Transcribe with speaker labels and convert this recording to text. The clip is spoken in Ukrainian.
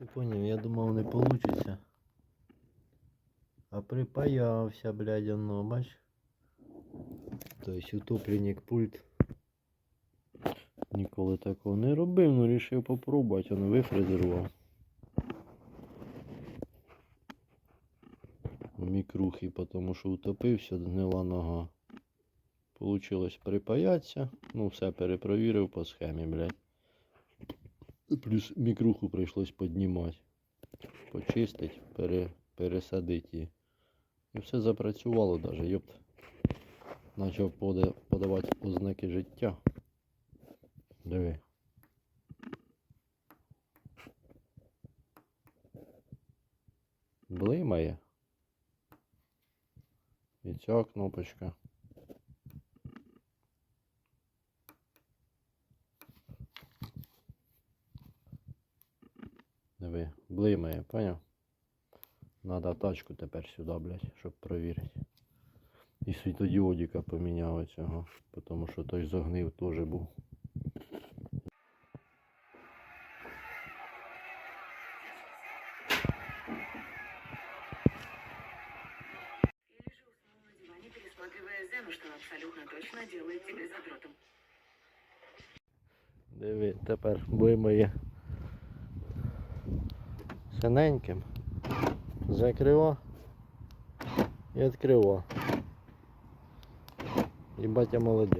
Speaker 1: Ти поняв, я думав не вийде. А припаявся, блядь, оно, бач. Тобто утопленник пульт. Ніколи такого не робив, ну рішив попробувати, воно вифрезерував. Мікрухи, тому що утопився, гнила нога. Получилось припаятися. Ну, все перепровірив по схемі, блядь. Плюс мікруху прийшлось піднімати. Почистить, пере, пересадити її. І все запрацювало даже, йопт. Почав подавати ознаки життя. Диви. Блимає. І ця кнопочка. Диви, блимає, поняв? Надо тачку тепер сюди, блядь, щоб провірити. І світодіодика поміняв цього, тому що той загнив теж був.
Speaker 2: Я лежу у
Speaker 1: синеньким. Закрива і відкрива. І батя молодець.